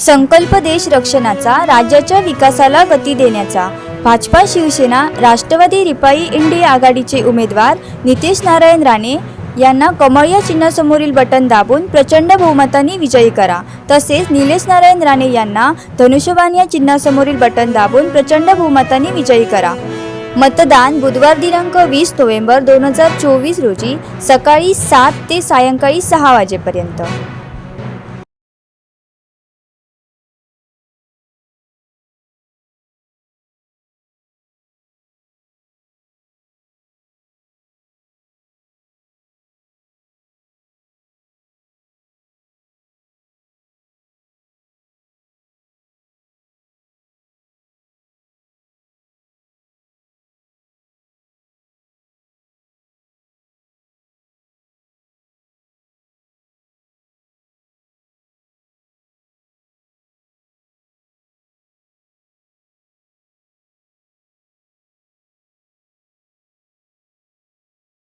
संकल्प देश रक्षणाचा राज्याच्या विकासाला गती देण्याचा. भाजपा शिवसेना राष्ट्रवादी रिपाई इंडिया आघाडीचे उमेदवार नितेश नारायण राणे यांना कमळ या चिन्हासमोरील बटन दाबून प्रचंड बहुमताने विजयी करा. तसेच निलेश नारायण राणे यांना धनुष्यबाण या चिन्हासमोरील बटन दाबून प्रचंड बहुमताने विजयी करा. मतदान बुधवार दिनांक वीस नोव्हेंबर दोन हजार चोवीस रोजी सकाळी सात ते सायंकाळी सहा वाजेपर्यंत.